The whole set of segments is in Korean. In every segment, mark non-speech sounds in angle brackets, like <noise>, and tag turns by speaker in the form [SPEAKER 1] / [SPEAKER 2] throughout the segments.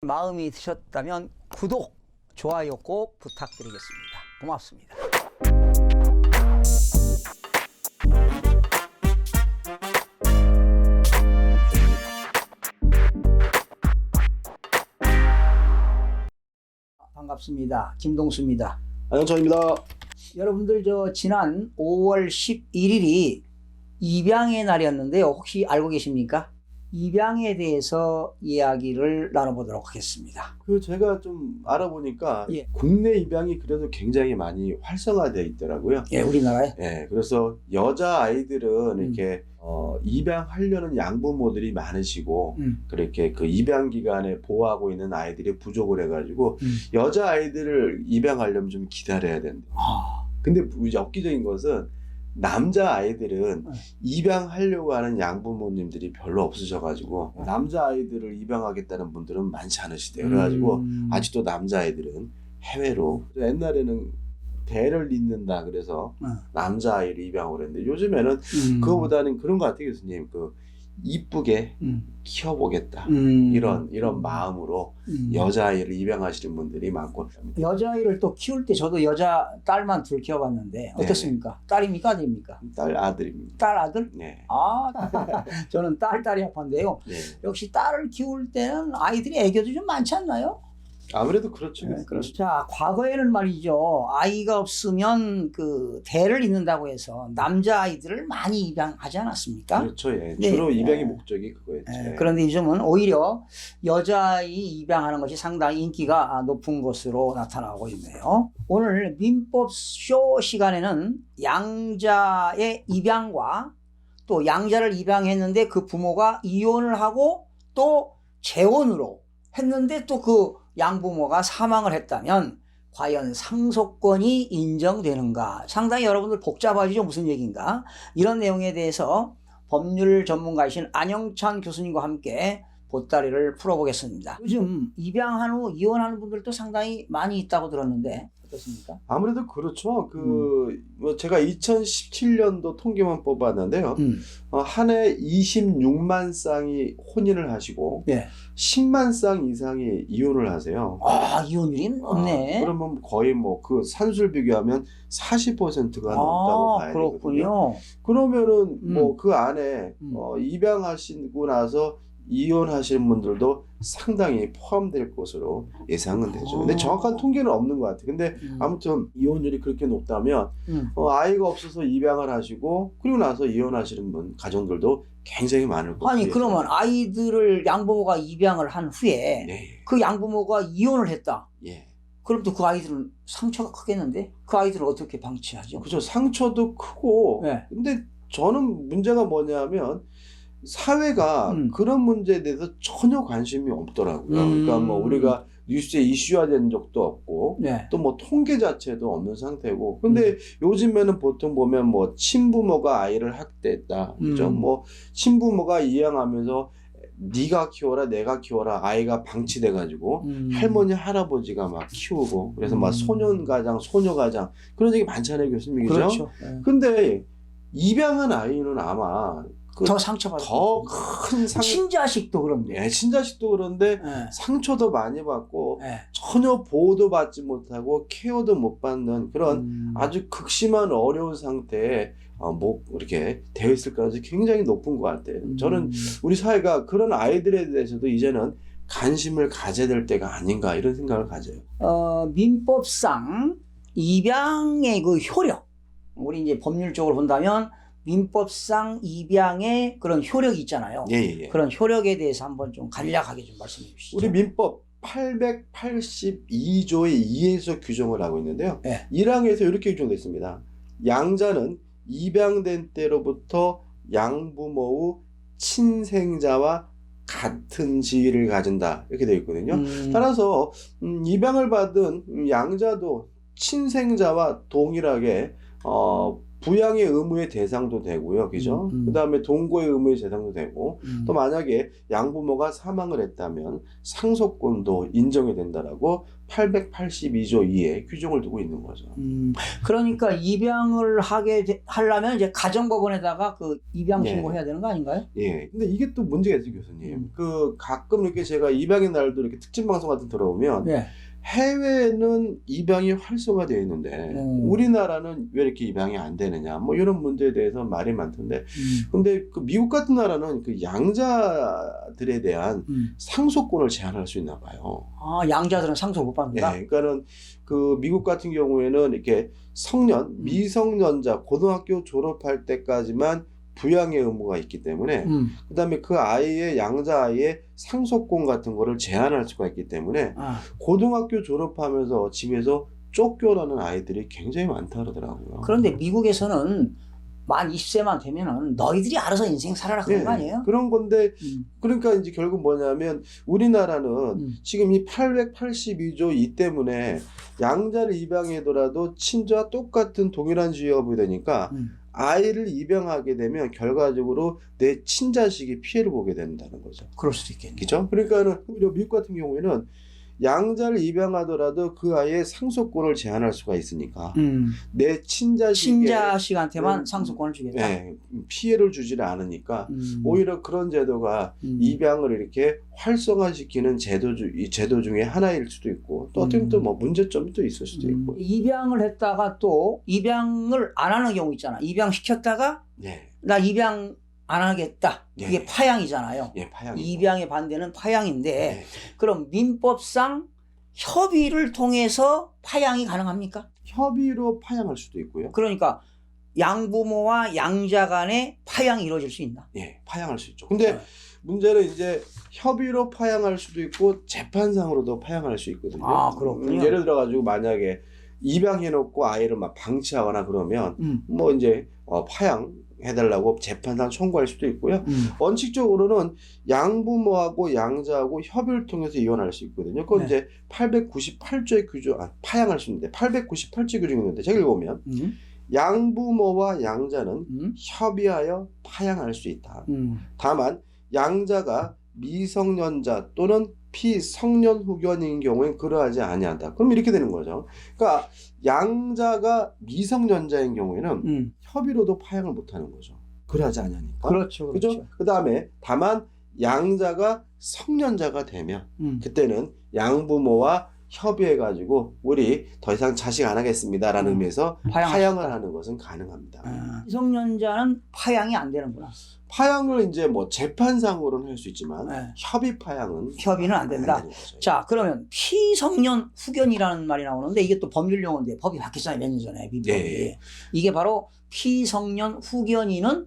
[SPEAKER 1] 마음이 드셨다면 구독, 좋아요 꼭 부탁드리겠습니다. 고맙습니다. 반갑습니다. 김동수입니다.
[SPEAKER 2] 안녕차입니다.
[SPEAKER 1] 여러분들 저 지난 5월 11일이 입양의 날이었는데요. 혹시 알고 계십니까? 입양에 대해서 이야기를 나눠보도록 하겠습니다.
[SPEAKER 2] 그 제가 좀 알아보니까
[SPEAKER 1] 예.
[SPEAKER 2] 국내 입양이 그래도 굉장히 많이 활성화되어 있더라고요.
[SPEAKER 1] 예, 우리나라에.
[SPEAKER 2] 예, 그래서 여자 아이들은
[SPEAKER 1] 음.
[SPEAKER 2] 이렇게 어, 입양하려는 양부모들이 많으시고
[SPEAKER 1] 음,
[SPEAKER 2] 그렇게 그 입양 기간에 보호하고 있는 아이들이 부족을 해가지고
[SPEAKER 1] 음.
[SPEAKER 2] 여자 아이들을 입양하려면 좀 기다려야 된다.
[SPEAKER 1] 아,
[SPEAKER 2] 근데 이제 엽기적인 것은 남자 아이들은
[SPEAKER 1] 네.
[SPEAKER 2] 입양하려고 하는 양부모님들이 별로 없으셔가지고
[SPEAKER 1] 네.
[SPEAKER 2] 남자 아이들을 입양하겠다는 분들은 많지 않으시대요. 그래가지고
[SPEAKER 1] 음,
[SPEAKER 2] 아직도 남자 아이들은 해외로 옛날에는 대를 잇는다 그래서
[SPEAKER 1] 네.
[SPEAKER 2] 남자 아이를 입양을 했는데 요즘에는
[SPEAKER 1] 음,
[SPEAKER 2] 그거보다는 그런 것 같아요 교수님 그 이쁘게
[SPEAKER 1] 음,
[SPEAKER 2] 키워보겠다
[SPEAKER 1] 음,
[SPEAKER 2] 이런 이런
[SPEAKER 1] 음,
[SPEAKER 2] 마음으로
[SPEAKER 1] 음.
[SPEAKER 2] 여자 아이를 입양하시는 분들이 많고
[SPEAKER 1] 여자아이를 또 키울 때 저도 여자 딸만 둘 키워봤는데 어떻습니까? 딸입니까 아들입니까?
[SPEAKER 2] 딸 아들입니다.
[SPEAKER 1] 딸 아들?
[SPEAKER 2] 네.
[SPEAKER 1] 아, <laughs> 저는 딸 딸이 아팠는데요.
[SPEAKER 2] 네.
[SPEAKER 1] 역시 딸을 키울 때는 아이들이 애교도 좀 많지 않나요?
[SPEAKER 2] 아무래도 그렇죠.
[SPEAKER 1] 네. 그렇습니다. 자, 과거에는 말이죠. 아이가 없으면 그 대를 잇는다고 해서 남자 아이들을 많이 입양하지 않았습니까?
[SPEAKER 2] 그렇죠. 예.
[SPEAKER 1] 네.
[SPEAKER 2] 주로 입양의
[SPEAKER 1] 네.
[SPEAKER 2] 목적이 그거였죠.
[SPEAKER 1] 예,
[SPEAKER 2] 예.
[SPEAKER 1] 그런데 요즘은 오히려 여자아이 입양하는 것이 상당히 인기가 높은 것으로 나타나고 있네요. 오늘 민법 쇼 시간에는 양자의 입양과 또 양자를 입양했는데 그 부모가 이혼을 하고 또 재혼으로 했는데 또그 양부모가 사망을 했다면 과연 상속권이 인정되는가? 상당히 여러분들 복잡하죠? 무슨 얘기인가? 이런 내용에 대해서 법률 전문가이신 안영찬 교수님과 함께 보따리를 풀어보겠습니다. 요즘 입양한 후 이혼하는 분들도 상당히 많이 있다고 들었는데 어떻습니까?
[SPEAKER 2] 아무래도 그렇죠. 그, 뭐 제가 2017년도 통계만 뽑았는데요.
[SPEAKER 1] 음.
[SPEAKER 2] 어, 한해 26만 쌍이 혼인을 하시고,
[SPEAKER 1] 예.
[SPEAKER 2] 10만 쌍 이상이 이혼을 하세요.
[SPEAKER 1] 아 이혼율이 높네.
[SPEAKER 2] 아, 그러면 거의 뭐 그 산술 비교하면 40%가 넘다고
[SPEAKER 1] 아
[SPEAKER 2] 봐야 되거든요.
[SPEAKER 1] 그렇군요.
[SPEAKER 2] 그러면은
[SPEAKER 1] 음.
[SPEAKER 2] 뭐 그 안에
[SPEAKER 1] 음.
[SPEAKER 2] 어, 입양하시고 나서 이혼하시는 분들도 상당히 포함될 것으로 예상은 되죠. 근데
[SPEAKER 1] 아.
[SPEAKER 2] 정확한 통계는 없는 것 같아요. 근데
[SPEAKER 1] 음.
[SPEAKER 2] 아무튼 이혼율이 그렇게 높다면
[SPEAKER 1] 음.
[SPEAKER 2] 어, 아이가 없어서 입양을 하시고 그리고 나서 이혼하시는 분 가정들도 굉장히 많을 것으로
[SPEAKER 1] 아니 그러면. 아이들을 양부모가 입양을 한 후에
[SPEAKER 2] 네,
[SPEAKER 1] 그 양부모가 이혼을 했다.
[SPEAKER 2] 예.
[SPEAKER 1] 그럼 또 그 아이들은 상처가 크겠는데 그 아이들을 어떻게 방치하죠?
[SPEAKER 2] 그죠. 상처도 크고
[SPEAKER 1] 네.
[SPEAKER 2] 근데 저는 문제가 뭐냐면 사회가
[SPEAKER 1] 음.
[SPEAKER 2] 그런 문제에 대해서 전혀 관심이 없더라고요.
[SPEAKER 1] 음.
[SPEAKER 2] 그러니까 뭐 우리가 뉴스에 이슈화된 적도 없고
[SPEAKER 1] 네.
[SPEAKER 2] 또뭐 통계 자체도 없는 상태고 근데 요즘에는 보통 보면 뭐 친부모가 아이를 학대했다 그죠
[SPEAKER 1] 음.
[SPEAKER 2] 뭐 친부모가 이양하면서 네가 키워라 내가 키워라 아이가 방치돼 가지고
[SPEAKER 1] 음.
[SPEAKER 2] 할머니 할아버지가 막 키우고 그래서 막
[SPEAKER 1] 음.
[SPEAKER 2] 소년 가장 소녀 가장 그런 얘기 많잖아요 교수님 그죠?
[SPEAKER 1] 그렇죠. 네.
[SPEAKER 2] 근데 입양한 아이는 아마 그
[SPEAKER 1] 더 상처받을
[SPEAKER 2] 더것큰 상,
[SPEAKER 1] 친자식도 그런데.
[SPEAKER 2] 예, 친자식도 그런데
[SPEAKER 1] 네.
[SPEAKER 2] 상처도 많이 받고
[SPEAKER 1] 네.
[SPEAKER 2] 전혀 보호도 받지 못하고 케어도 못 받는 그런
[SPEAKER 1] 음.
[SPEAKER 2] 아주 극심한 어려운 상태에 어, 뭐 이렇게 되어 있을 가능성이 굉장히 높은 것 같아요.
[SPEAKER 1] 음.
[SPEAKER 2] 저는 우리 사회가 그런 아이들에 대해서도 이제는 관심을 가져야 될 때가 아닌가 이런 생각을 가져요.
[SPEAKER 1] 어, 민법상 입양의 그 효력, 우리 이제 법률적으로 본다면 민법상 입양의 그런 효력이 있잖아요.
[SPEAKER 2] 예, 예, 예.
[SPEAKER 1] 그런 효력에 대해서 한번 좀 간략하게 좀 말씀해 주시죠.
[SPEAKER 2] 우리 민법 882조의 2에서 규정을 하고 있는데요.
[SPEAKER 1] 네.
[SPEAKER 2] 1항에서 이렇게 규정되어 있습니다. 양자는 입양된 때로부터 양부모의 친생자와 같은 지위를 가진다. 이렇게 되어 있거든요.
[SPEAKER 1] 음,
[SPEAKER 2] 따라서 음, 입양을 받은 음, 양자도 친생자와 동일하게 어, 부양의 의무의 대상도 되고요. 그죠?
[SPEAKER 1] 음, 음.
[SPEAKER 2] 그 다음에 동거의 의무의 대상도 되고
[SPEAKER 1] 음.
[SPEAKER 2] 또 만약에 양부모가 사망을 했다면 상속권도 인정이 된다라고 882조 2에 규정을 두고 있는 거죠.
[SPEAKER 1] 음, 그러니까 입양을 하게 되, 하려면 이제 가정법원에다가 그 입양
[SPEAKER 2] 네.
[SPEAKER 1] 신고해야 되는 거 아닌가요?
[SPEAKER 2] 예. 근데 이게 또 문제가 있어요, 교수님.
[SPEAKER 1] 음.
[SPEAKER 2] 그 가끔 이렇게 제가 입양의 날도 이렇게 특집 방송 같은 데 들어오면
[SPEAKER 1] 네.
[SPEAKER 2] 해외는 입양이 활성화되어 있는데
[SPEAKER 1] 음.
[SPEAKER 2] 우리나라는 왜 이렇게 입양이 안 되느냐 뭐 이런 문제에 대해서 말이 많던데
[SPEAKER 1] 음,
[SPEAKER 2] 근데 그 미국 같은 나라는 그 양자들에 대한
[SPEAKER 1] 음.
[SPEAKER 2] 상속권을 제한할 수 있나 봐요.
[SPEAKER 1] 아, 양자들은 상속 못
[SPEAKER 2] 예,
[SPEAKER 1] 받는다.
[SPEAKER 2] 그러니까는 그 미국 같은 경우에는 이렇게 성년,
[SPEAKER 1] 음.
[SPEAKER 2] 미성년자 고등학교 졸업할 때까지만 부양의 의무가 있기 때문에
[SPEAKER 1] 음.
[SPEAKER 2] 그다음에 그 아이의 양자 아이의 상속권 같은 거를 제한할 수가 있기 때문에
[SPEAKER 1] 아,
[SPEAKER 2] 고등학교 졸업하면서 집에서 쫓겨나는 아이들이 굉장히 많다 그러더라고요.
[SPEAKER 1] 그런데 미국에서는 만 20세만 되면은 너희들이 알아서 인생 살아라 그런
[SPEAKER 2] 예,
[SPEAKER 1] 거 아니에요?
[SPEAKER 2] 그런 건데
[SPEAKER 1] 음,
[SPEAKER 2] 그러니까 이제 결국 뭐냐면 우리나라는
[SPEAKER 1] 음.
[SPEAKER 2] 지금 이 882조 이 때문에 양자를 입양하더라도 친자와 똑같은 동일한 지위가 보되니까
[SPEAKER 1] 음.
[SPEAKER 2] 아이를 입양하게 되면 결과적으로 내 친자식이 피해를 보게 된다는 거죠.
[SPEAKER 1] 그럴 수도 있겠네.
[SPEAKER 2] 그죠? 그러니까는 미국 같은 경우에는 양자를 입양하더라도 그 아이의 상속권을 제한할 수가 있으니까
[SPEAKER 1] 음.
[SPEAKER 2] 내
[SPEAKER 1] 친자식한테만
[SPEAKER 2] 음,
[SPEAKER 1] 상속권을 주겠다.
[SPEAKER 2] 예, 피해를 주지를 않으니까
[SPEAKER 1] 음.
[SPEAKER 2] 오히려 그런 제도가
[SPEAKER 1] 음.
[SPEAKER 2] 입양을 이렇게 활성화시키는 제도 주, 이 제도 중에 하나일 수도 있고 또 어떻게
[SPEAKER 1] 음.
[SPEAKER 2] 또뭐 문제점이 또 있을 수도
[SPEAKER 1] 음,
[SPEAKER 2] 있고
[SPEAKER 1] 입양을 했다가 또 입양을 안 하는 경우 있잖아. 입양 시켰다가
[SPEAKER 2] 예,
[SPEAKER 1] 나 입양 안 하겠다.
[SPEAKER 2] 예.
[SPEAKER 1] 이게 파양이잖아요.
[SPEAKER 2] 예, 파양
[SPEAKER 1] 입양의 반대는 파양인데
[SPEAKER 2] 예.
[SPEAKER 1] 그럼 민법상 협의를 통해서 파양이 가능합니까?
[SPEAKER 2] 협의로 파양할 수도 있고요.
[SPEAKER 1] 그러니까 양부모와 양자 간의 파양이 이루어질 수 있나?
[SPEAKER 2] 예, 파양할 수 있죠. 근데
[SPEAKER 1] 네.
[SPEAKER 2] 문제는 이제 협의로 파양할 수도 있고 재판상으로도 파양할 수 있거든요.
[SPEAKER 1] 아, 그렇군요.
[SPEAKER 2] 음, 예를 들어 가지고 만약에 입양해 놓고 아이를 막 방치하거나 그러면
[SPEAKER 1] 음,
[SPEAKER 2] 뭐 이제 어, 파양 해달라고 재판상 청구할 수도 있고요.
[SPEAKER 1] 음.
[SPEAKER 2] 원칙적으로는 양부모하고 양자하고 협의를 통해서 이혼할 수 있거든요. 그건
[SPEAKER 1] 네.
[SPEAKER 2] 이제 898조의 규정, 아, 파양할 수 있는데 898조 규정이 있는데 제가 읽어보면
[SPEAKER 1] 음,
[SPEAKER 2] 양부모와 양자는
[SPEAKER 1] 음,
[SPEAKER 2] 협의하여 파양할 수 있다.
[SPEAKER 1] 음.
[SPEAKER 2] 다만 양자가 미성년자 또는 피성년 후견인 경우엔 그러하지 아니한다. 그럼 이렇게 되는 거죠. 그러니까 양자가 미성년자인 경우에는
[SPEAKER 1] 음.
[SPEAKER 2] 협의로도 파양을 못하는 거죠. 그러하지 아니하니까.
[SPEAKER 1] 그렇죠,
[SPEAKER 2] 그죠?
[SPEAKER 1] 그렇죠.
[SPEAKER 2] 그 다음에 다만 양자가 성년자가 되면
[SPEAKER 1] 음.
[SPEAKER 2] 그때는 양부모와 협의해가지고 우리 더 이상 자식 안 하겠습니다라는
[SPEAKER 1] 음.
[SPEAKER 2] 의미에서 파양을. 하는 것은 가능합니다.
[SPEAKER 1] 아, 미성년자는 파양이 안 되는구나.
[SPEAKER 2] 파양을 이제 뭐 재판상으로는 할 수 있지만
[SPEAKER 1] 네.
[SPEAKER 2] 협의 파양은
[SPEAKER 1] 협의는 안 된다.
[SPEAKER 2] 거죠.
[SPEAKER 1] 자, 그러면 피성년 후견이라는 말이 나오는데 이게 또 법률 용어인데 법이 바뀌었잖아요. 몇 년 전에 민법이.
[SPEAKER 2] 예.
[SPEAKER 1] 이게 바로 피성년 후견인은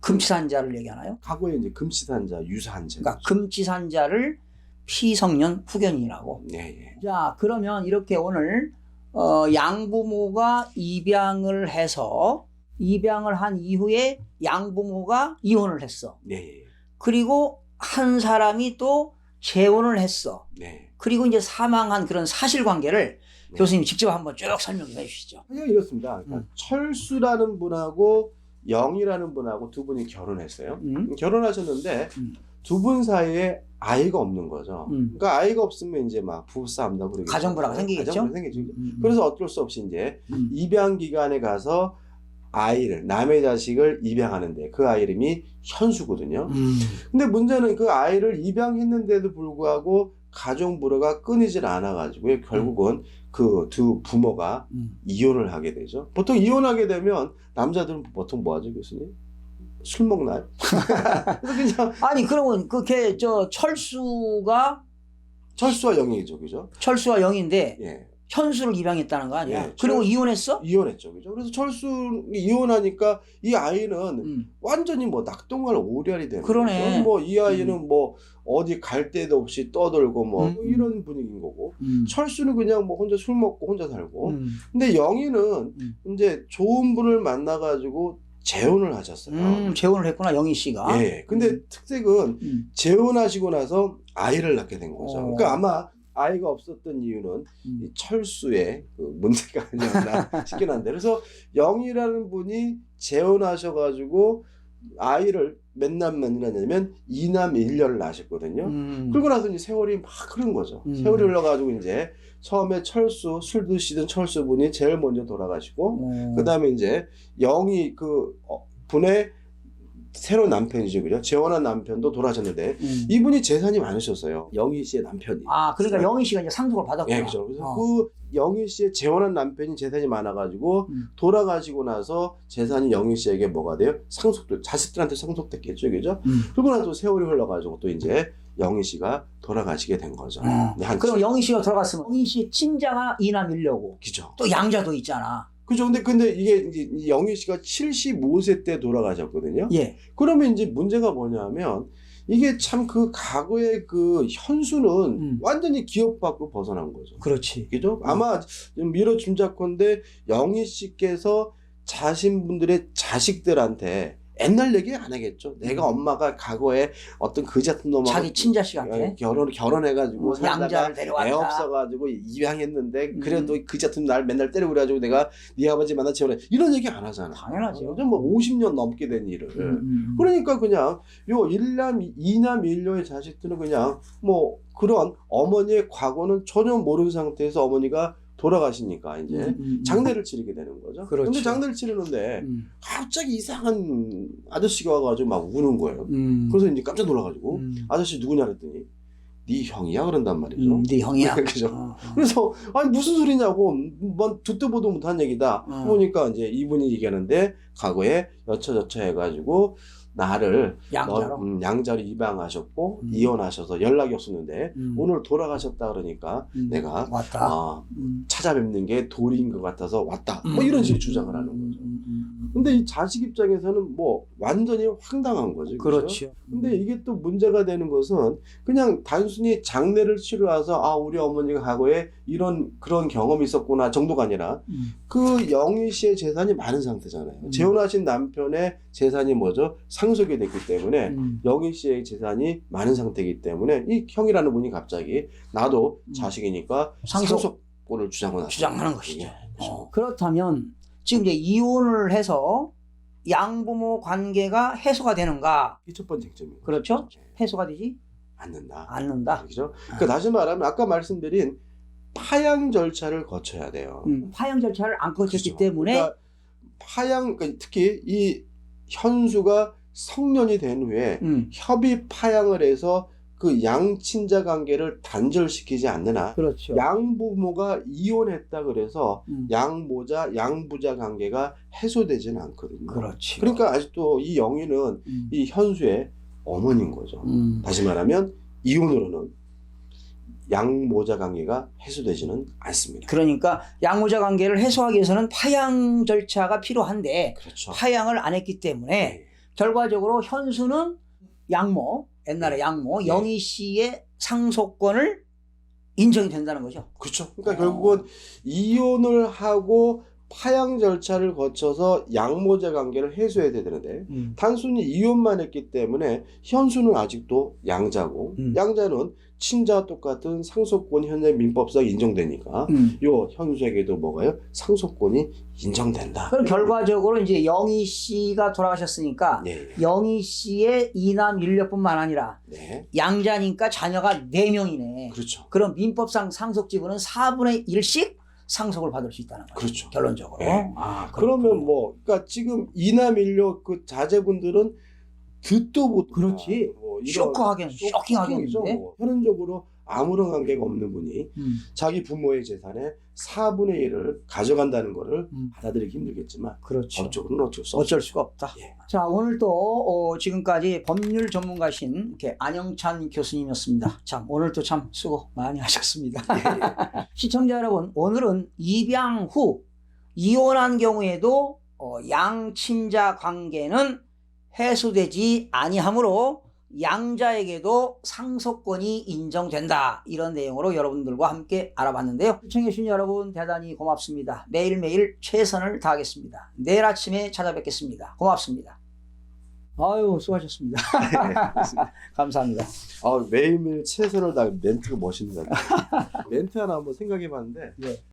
[SPEAKER 1] 금치산자를 얘기하나요?
[SPEAKER 2] 과거에 이제 금치산자, 유사한자.
[SPEAKER 1] 그러니까 금치산자를 피성년 후견인이라고.
[SPEAKER 2] 예, 예.
[SPEAKER 1] 자, 그러면 이렇게 오늘 어, 양부모가 입양을 해서 입양을 한 이후에 양부모가 이혼을 했어.
[SPEAKER 2] 네, 예,
[SPEAKER 1] 그리고 한 사람이 또 재혼을 했어.
[SPEAKER 2] 네.
[SPEAKER 1] 그리고 이제 사망한 그런 사실관계를
[SPEAKER 2] 네.
[SPEAKER 1] 교수님 직접 한번 쭉 설명 좀 해주시죠.
[SPEAKER 2] 그냥 이렇습니다. 그러니까
[SPEAKER 1] 음.
[SPEAKER 2] 철수라는 분하고 영이라는 분하고 두 분이 결혼했어요.
[SPEAKER 1] 음,
[SPEAKER 2] 결혼하셨는데
[SPEAKER 1] 음.
[SPEAKER 2] 두분 사이에 아이가 없는 거죠.
[SPEAKER 1] 음.
[SPEAKER 2] 그러니까 아이가 없으면 이제 막 부부싸움도 그러고
[SPEAKER 1] 가정불화가 생기겠죠?
[SPEAKER 2] 가정불화 생기죠.
[SPEAKER 1] 음,
[SPEAKER 2] 그래서 어쩔 수 없이 이제
[SPEAKER 1] 음,
[SPEAKER 2] 입양 기관에 가서 아이를 남의 자식을 입양하는데 그 아이 이름이 현수거든요.
[SPEAKER 1] 음,
[SPEAKER 2] 근데 문제는 그 아이를 입양했는데도 불구하고 가정 불화가 끊이질 않아 가지고요. 결국은 그 두 부모가
[SPEAKER 1] 음.
[SPEAKER 2] 이혼을 하게 되죠. 보통 이혼하게 되면 남자들은 보통 뭐 하죠, 교수님? 술 먹나요? <laughs> 그냥
[SPEAKER 1] 아니 그러면 그걔 저 철수가
[SPEAKER 2] 철수와 영이죠, 그죠?
[SPEAKER 1] 철수와 영인데
[SPEAKER 2] 예,
[SPEAKER 1] 현수를 입양했다는 거 아니야?
[SPEAKER 2] 예,
[SPEAKER 1] 그리고
[SPEAKER 2] 철-
[SPEAKER 1] 이혼했어?
[SPEAKER 2] 이혼했죠, 그죠? 그래서 철수 이혼하니까 이 아이는
[SPEAKER 1] 음.
[SPEAKER 2] 완전히 뭐 낙동갈 오리알이 되는
[SPEAKER 1] 그러네.
[SPEAKER 2] 뭐이 아이는 뭐 어디 갈 데도 없이 떠들고 뭐
[SPEAKER 1] 음.
[SPEAKER 2] 이런 분위기인 거고
[SPEAKER 1] 음.
[SPEAKER 2] 철수는 그냥 뭐 혼자 술 먹고 혼자 살고
[SPEAKER 1] 음.
[SPEAKER 2] 근데 영희는
[SPEAKER 1] 음.
[SPEAKER 2] 이제 좋은 분을 만나 가지고 재혼을 하셨어요.
[SPEAKER 1] 음, 재혼을 했구나 영희 씨가.
[SPEAKER 2] 예. 근데
[SPEAKER 1] 음.
[SPEAKER 2] 특색은
[SPEAKER 1] 음.
[SPEAKER 2] 재혼하시고 나서 아이를 낳게 된 거죠.
[SPEAKER 1] 어.
[SPEAKER 2] 그러니까 아마 아이가 없었던 이유는
[SPEAKER 1] 음.
[SPEAKER 2] 이 철수의 그 문제가 <laughs> 아니었나 싶긴 한데 그래서 영이라는 분이 재혼하셔가지고 아이를 몇 남 만나냐면 이남 일녀를 낳으셨거든요.
[SPEAKER 1] 음.
[SPEAKER 2] 그러고 나서 이제 세월이 막 흐른 거죠.
[SPEAKER 1] 음.
[SPEAKER 2] 세월이 흘러가지고 이제 처음에 철수 술 드시던 철수분이 제일 먼저 돌아가시고
[SPEAKER 1] 어.
[SPEAKER 2] 그다음에 이제 영이 그 어, 분의 새로운 남편이죠, 그죠? 재혼한 남편도 돌아가셨는데
[SPEAKER 1] 음.
[SPEAKER 2] 이분이 재산이 많으셨어요. 영희 씨의 남편이.
[SPEAKER 1] 아 그러니까 영희 씨가 이제 상속을 받았구나.
[SPEAKER 2] 예, 그죠. 그래서
[SPEAKER 1] 어.
[SPEAKER 2] 그 영희 씨의 재혼한 남편이 재산이 많아가지고
[SPEAKER 1] 음.
[SPEAKER 2] 돌아가시고 나서 재산이 영희 씨에게 뭐가 돼요? 상속도 자식들한테 상속됐겠죠, 그죠?
[SPEAKER 1] 음.
[SPEAKER 2] 그러고 나서 세월이 흘러가지고 또 이제 영희 씨가 돌아가시게 된 거죠.
[SPEAKER 1] 어.
[SPEAKER 2] 네, 한
[SPEAKER 1] 그럼 영희 씨가 들어갔으면 영희 씨 친자가 이남 일녀고
[SPEAKER 2] 그죠.
[SPEAKER 1] 또 양자도 있잖아.
[SPEAKER 2] 그죠. 근데 근데 이게 영희 씨가 75세 때 돌아가셨거든요.
[SPEAKER 1] 예.
[SPEAKER 2] 그러면 이제 문제가 뭐냐면 이게 참 그 과거의 그 현수는
[SPEAKER 1] 음.
[SPEAKER 2] 완전히 기업 밖으로 벗어난 거죠.
[SPEAKER 1] 그렇지.
[SPEAKER 2] 그죠? 아마 좀 미뤄 짐작컨대 영희 씨께서 자신분들의 자식들한테 옛날 얘기 안 하겠죠. 내가 엄마가 과거에 어떤 그지 같은 놈하고
[SPEAKER 1] 자기 친자식한테
[SPEAKER 2] 결혼 결혼해가지고
[SPEAKER 1] 어,
[SPEAKER 2] 살다가
[SPEAKER 1] 양자를
[SPEAKER 2] 애
[SPEAKER 1] 데려왔다.
[SPEAKER 2] 없어가지고 입양했는데
[SPEAKER 1] 음.
[SPEAKER 2] 그래도 그지 같은 날 맨날 때리고 그래가지고 내가 네 아버지 만나 재혼해 이런 얘기 안 하잖아.
[SPEAKER 1] 당연하죠.
[SPEAKER 2] 어, 뭐 50년 넘게 된 일을.
[SPEAKER 1] 음, 음.
[SPEAKER 2] 그러니까 그냥 요 일남 이남 일녀의 자식들은 그냥 뭐 그런 어머니의 과거는 전혀 모르는 상태에서 어머니가 돌아가시니까 이제
[SPEAKER 1] 음, 음,
[SPEAKER 2] 장례를 치르게 되는 거죠.
[SPEAKER 1] 그렇죠.
[SPEAKER 2] 근데 장례를 치르는데
[SPEAKER 1] 음,
[SPEAKER 2] 갑자기 이상한 아저씨가 와가지고 막 우는 거예요.
[SPEAKER 1] 음.
[SPEAKER 2] 그래서 이제 깜짝 놀라가지고
[SPEAKER 1] 음.
[SPEAKER 2] 아저씨 누구냐 그랬더니 네 형이야 그런단 말이죠.
[SPEAKER 1] 음, 네 형이야. <laughs>
[SPEAKER 2] 그죠.
[SPEAKER 1] 어, 어.
[SPEAKER 2] 그래서 아니 무슨 소리냐고 뭐 듣도 보도 못한 얘기다.
[SPEAKER 1] 어.
[SPEAKER 2] 보니까 이제 이분이 얘기하는데 과거에 여처저처 해가지고 나를
[SPEAKER 1] 양자로.
[SPEAKER 2] 너, 음, 양자로 입양하셨고
[SPEAKER 1] 음.
[SPEAKER 2] 이혼하셔서 연락이 없었는데
[SPEAKER 1] 음.
[SPEAKER 2] 오늘 돌아가셨다 그러니까
[SPEAKER 1] 음.
[SPEAKER 2] 내가
[SPEAKER 1] 왔다.
[SPEAKER 2] 아,
[SPEAKER 1] 음.
[SPEAKER 2] 찾아뵙는 게 도리인 것 같아서 왔다. 뭐 이런 식의 주장을 하는
[SPEAKER 1] 음,
[SPEAKER 2] 거죠.
[SPEAKER 1] 음, 음.
[SPEAKER 2] 근데 이 자식 입장에서는 뭐 완전히 황당한 거죠.
[SPEAKER 1] 그렇죠.
[SPEAKER 2] 근데 이게 또 문제가 되는 것은 그냥 단순히 장례를 치러 와서 아 우리 어머니가 과거에 이런 그런 경험이 있었구나 정도가 아니라
[SPEAKER 1] 음.
[SPEAKER 2] 그 영희 씨의 재산이 많은 상태잖아요.
[SPEAKER 1] 음.
[SPEAKER 2] 재혼하신 남편의 재산이 뭐죠? 상속이 됐기 때문에
[SPEAKER 1] 음.
[SPEAKER 2] 영희 씨의 재산이 많은 상태이기 때문에 이 형이라는 분이 갑자기 나도
[SPEAKER 1] 음.
[SPEAKER 2] 자식이니까
[SPEAKER 1] 상속-
[SPEAKER 2] 상속권을
[SPEAKER 1] 주장하는
[SPEAKER 2] 하죠.
[SPEAKER 1] 것이죠. 어, 그렇다면 지금 이제 이혼을 해서 양부모 관계가 해소가 되는가?
[SPEAKER 2] 이게 첫 번째 쟁점이에요.
[SPEAKER 1] 그렇죠? 해소가 되지
[SPEAKER 2] 않는다.
[SPEAKER 1] 않는다.
[SPEAKER 2] 그죠? 그러니까 다시 말하면 아까 말씀드린 파양 절차를 거쳐야 돼요.
[SPEAKER 1] 음, 파양 절차를 안 거쳤기
[SPEAKER 2] 그죠?
[SPEAKER 1] 때문에
[SPEAKER 2] 그러니까 파양 그러니까 특히 이 현수가 성년이 된 후에
[SPEAKER 1] 음,
[SPEAKER 2] 협의 파양을 해서 그 양친자 관계를 단절시키지 않는 한
[SPEAKER 1] 그렇죠.
[SPEAKER 2] 양부모가 이혼했다 그래서
[SPEAKER 1] 음,
[SPEAKER 2] 양모자 양부자 관계가 해소되지는 않거든요.
[SPEAKER 1] 그렇지.
[SPEAKER 2] 그러니까 아직도 이 영희는
[SPEAKER 1] 음,
[SPEAKER 2] 이 현수의 어머니인 거죠.
[SPEAKER 1] 음,
[SPEAKER 2] 다시 말하면 이혼으로는 양모자 관계가 해소되지는 않습니다.
[SPEAKER 1] 그러니까 양모자 관계를 해소하기 위해서는 파양 절차가 필요한데
[SPEAKER 2] 그렇죠.
[SPEAKER 1] 파양을 안 했기 때문에
[SPEAKER 2] 네.
[SPEAKER 1] 결과적으로 현수는 양모 옛날에 양모
[SPEAKER 2] 네.
[SPEAKER 1] 영희 씨의 상속권을 인정이 된다는 거죠.
[SPEAKER 2] 그렇죠. 그러니까
[SPEAKER 1] 어.
[SPEAKER 2] 결국은 이혼을 하고 파양 절차를 거쳐서 양모자 관계를 해소해야 되는데
[SPEAKER 1] 음.
[SPEAKER 2] 단순히 이혼만 했기 때문에 현수는 아직도 양자고
[SPEAKER 1] 음.
[SPEAKER 2] 양자는 친자와 똑같은 상속권이 현재 민법상 인정되니까
[SPEAKER 1] 음.
[SPEAKER 2] 요 현수에게도 뭐가요? 상속권이 인정된다.
[SPEAKER 1] 그럼 결과적으로 이제 영희 씨가 돌아가셨으니까
[SPEAKER 2] 네.
[SPEAKER 1] 영희 씨의 이남 일녀뿐만 아니라
[SPEAKER 2] 네.
[SPEAKER 1] 양자니까 자녀가 네명이네
[SPEAKER 2] 그렇죠.
[SPEAKER 1] 그럼 민법상 상속 지분은 4분의 1씩 상속을 받을 수 있다는 거죠.
[SPEAKER 2] 그렇죠.
[SPEAKER 1] 결론적으로.
[SPEAKER 2] 네.
[SPEAKER 1] 아,
[SPEAKER 2] 그러면 뭐, 그러니까 지금 이남 일녀 그 자제분들은 듣도 못.
[SPEAKER 1] 그렇지.
[SPEAKER 2] 뭐 이런
[SPEAKER 1] 쇼크하게
[SPEAKER 2] 쇼-
[SPEAKER 1] 쇼킹하겠는데.
[SPEAKER 2] 쇼킹이죠. 뭐. 현실적으로 아무런 관계가 없는 분이
[SPEAKER 1] 음,
[SPEAKER 2] 자기 부모의 재산의 4분의 1을 가져간다는 거를
[SPEAKER 1] 음.
[SPEAKER 2] 받아들이기 힘들겠지만
[SPEAKER 1] 그렇죠.
[SPEAKER 2] 법적으로는 어쩔 수.
[SPEAKER 1] 어쩔 수가 없다.
[SPEAKER 2] 예.
[SPEAKER 1] 자, 오늘 또 어, 지금까지 법률 전문가신 이렇게 안영찬 교수님이었습니다. 참 오늘 또참 수고 많이 하셨습니다.
[SPEAKER 2] 예, <laughs>
[SPEAKER 1] 시청자 여러분, 오늘은 입양 후 이혼한 경우에도 어, 양친자 관계는 해소되지 아니하므로 양자에게도 상속권이 인정된다. 이런 내용으로 여러분들과 함께 알아봤는데요. 시청해주신 여러분 대단히 고맙습니다. 매일매일 최선을 다하겠습니다. 내일 아침에 찾아뵙겠습니다. 고맙습니다. 아유 수고하셨습니다. <laughs> 감사합니다.
[SPEAKER 2] 아, 매일매일 최선을 다 멘트가 멋있는 것 같아요. <laughs> 멘트 하나 한번 생각해 봤는데
[SPEAKER 1] 예.